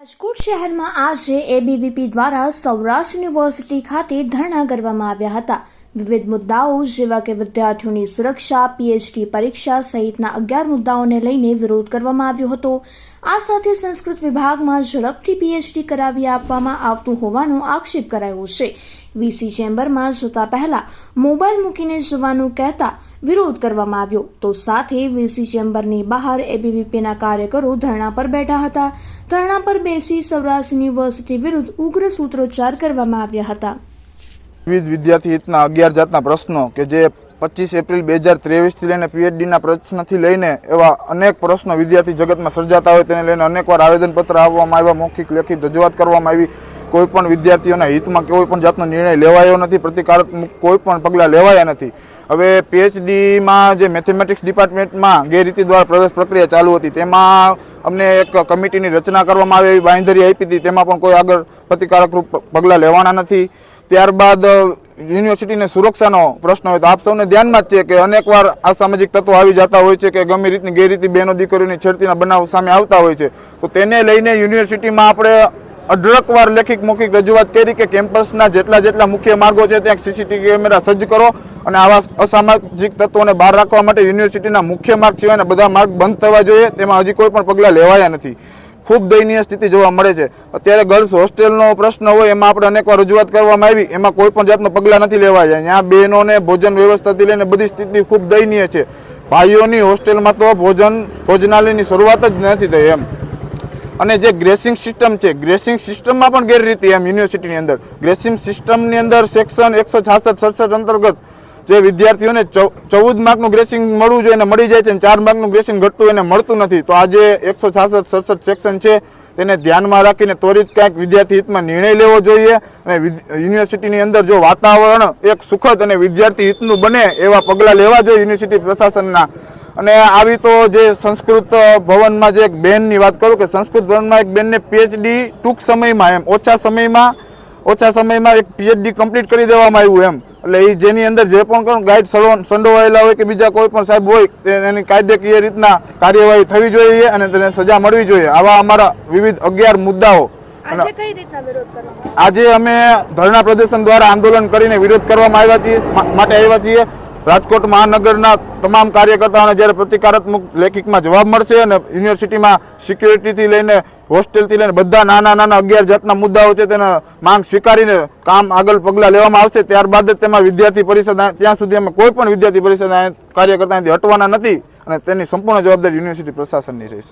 રાજકોટ શહેરમાં આજે એબીવીપી દ્વારા સૌરાષ્ટ્ર યુનિવર્સિટી ખાતે ધરણા કરવામાં આવ્યા હતા. વિવિધ મુદ્દાઓ જેવા કે વિદ્યાર્થીઓની સુરક્ષા પીએચડી પરીક્ષા સહિતના અગિયાર મુદ્દાઓને લઈને વિરોધ કરવામાં આવ્યો હતો. આ સાથે સંસ્કૃત વિભાગમાં ઝડપથી પીએચડી કરાવી આપવામાં આવતું હોવાનો આક્ષેપ કરાયો છે. વીસી ચેમ્બરમાં જતા પહેલા મોબાઈલ મૂકીને જવાનું કહેતા વિરોધ કરવામાં આવ્યો. તો સાથે વીસી ચેમ્બરની બહાર એબીવીપીના કાર્યકરો ધરણા પર બેઠા હતા. ધરણા પર બેસી સૌરાષ્ટ્ર યુનિવર્સિટી વિરુદ્ધ ઉગ્ર સૂત્રોચ્ચાર કરવામાં આવ્યા હતા. વિવિધ વિદ્યાર્થી હિતના અગિયાર જાતના પ્રશ્નો કે જે પચીસ એપ્રિલ બે હજાર ત્રેવીસથી લઈને પીએચડીના પ્રશ્નથી લઈને એવા અનેક પ્રશ્નો વિદ્યાર્થી જગતમાં સર્જાતા હોય તેને લઈને અનેકવાર આવેદનપત્ર આપવામાં આવ્યા, મૌખિક લેખિત રજૂઆત કરવામાં આવી. કોઈ પણ વિદ્યાર્થીઓના હિતમાં કોઈ પણ જાતનો નિર્ણય લેવાયો નથી, પ્રતિકારાત્મક કોઈ પણ પગલાં લેવાયા નથી. હવે પીએચડીમાં જે મેથેમેટિક્સ ડિપાર્ટમેન્ટમાં ગેરરીતિ દ્વારા પ્રવેશ પ્રક્રિયા ચાલુ હતી, તેમાં અમને એક કમિટીની રચના કરવામાં આવી એવી બાંયધરી આપી હતી, તેમાં પણ કોઈ આગળ પ્રતિકારક રૂપ પગલાં લેવાના નથી. ત્યારબાદ યુનિવર્સિટીને સુરક્ષાનો પ્રશ્ન હોય તો આપ સૌને ધ્યાનમાં જ છે કે અનેકવાર અસામાજિક તત્વો આવી જતા હોય છે કે ગમે રીતની ગેરરીતિ બહેનો દીકરીઓની છેડતીના બનાવ સામે આવતા હોય છે. તો તેને લઈને યુનિવર્સિટીમાં આપણે અઢળકવાર લેખિત મૌખિક રજૂઆત કરી કે કેમ્પસના જેટલા જેટલા મુખ્ય માર્ગો છે, ત્યાં સીસીટીવી કેમેરા સજ્જ કરો અને આવા અસામાજિક તત્વોને બહાર રાખવા માટે યુનિવર્સિટીના મુખ્ય માર્ગ સિવાયના બધા માર્ગ બંધ થવા જોઈએ. તેમાં હજી કોઈ પણ પગલાં લેવાયા નથી. ખૂબ દયનીય સ્થિતિ જોવા મળે છે. અત્યારે ગર્લ્સ હોસ્ટેલનો પ્રશ્ન હોય, એમાં આપણે અનેકવાર રજૂઆત કરવામાં આવી. એમાં કોઈ પણ જાતનું પગલાં નથી લેવાયા. ત્યાં બહેનોને ભોજન વ્યવસ્થાથી લઈને બધી સ્થિતિ ખૂબ દયનીય છે. ભાઈઓની હોસ્ટેલમાં તો ભોજન, ભોજનાલયની શરૂઆત જ નથી થઈ એમ. અને જે ગ્રેસિંગ સિસ્ટમ છે ગ્રેસિંગ સિસ્ટમમાં પણ ગેરરીતિ એમ યુનિવર્સિટીની અંદર. ગ્રેસિંગ સિસ્ટમની અંદર સેક્શન એકસો છાસઠ, સડસઠ અંતર્ગત જે વિદ્યાર્થીઓને ચૌદ માર્કનું ગ્રેસિંગ મળવું જોઈએ અને મળી જાય છે અને ચાર માર્કનું ગ્રેસિંગ ઘટતું એને મળતું નથી. તો આજે એકસો છાસઠ, સડસઠ સેક્શન છે, તેને ધ્યાનમાં રાખીને ત્વરિત ક્યાંક વિદ્યાર્થી હિતમાં નિર્ણય લેવો જોઈએ અને યુનિવર્સિટીની અંદર જો વાતાવરણ એક સુખદ અને વિદ્યાર્થી હિતનું બને એવા પગલાં લેવા જોઈએ યુનિવર્સિટી પ્રશાસનના અને આવી તો જે સંસ્કૃત ભવનમાં જે એક બેનની વાત કરું કે સંસ્કૃત ભવનમાં એક બેનને પીએચડી ટૂંક સમયમાં એમ ઓછા સમયમાં ઓછા સમયમાં એક પીએચડી કમ્પ્લીટ કરી દેવામાં આવ્યું એમ. એટલે એ જેની અંદર જે પણ કોઈ ગાઈડ સડો- સંડોવાયેલા હોય કે બીજા કોઈ પણ સાહેબ હોય એની કાયદેકીય રીતના કાર્યવાહી થવી જોઈએ અને તેને સજા મળવી જોઈએ. આવા અમારા વિવિધ અગિયાર મુદ્દાઓ. આજે અમે ધરણા પ્રદર્શન દ્વારા આંદોલન કરીને વિરોધ કરવામાં આવ્યા છીએ માટે આવ્યા છીએ. રાજકોટ મહાનગરના તમામ કાર્યકર્તાઓને જ્યારે પ્રતિકારાત્મક લેખિતમાં જવાબ મળશે અને યુનિવર્સિટીમાં સિક્યુરિટીથી લઈને હોસ્ટેલથી લઈને બધા નાના નાના અગિયાર જાતના મુદ્દાઓ છે તેના માંગ સ્વીકારીને કામ આગળ પગલાં લેવામાં આવશે, ત્યારબાદ જ તેમાં વિદ્યાર્થી પરિષદ ત્યાં સુધી અમે કોઈ પણ વિદ્યાર્થી પરિષદ કાર્યકર્તા હટવાના નથી અને તેની સંપૂર્ણ જવાબદારી યુનિવર્સિટી પ્રશાસનની રહેશે.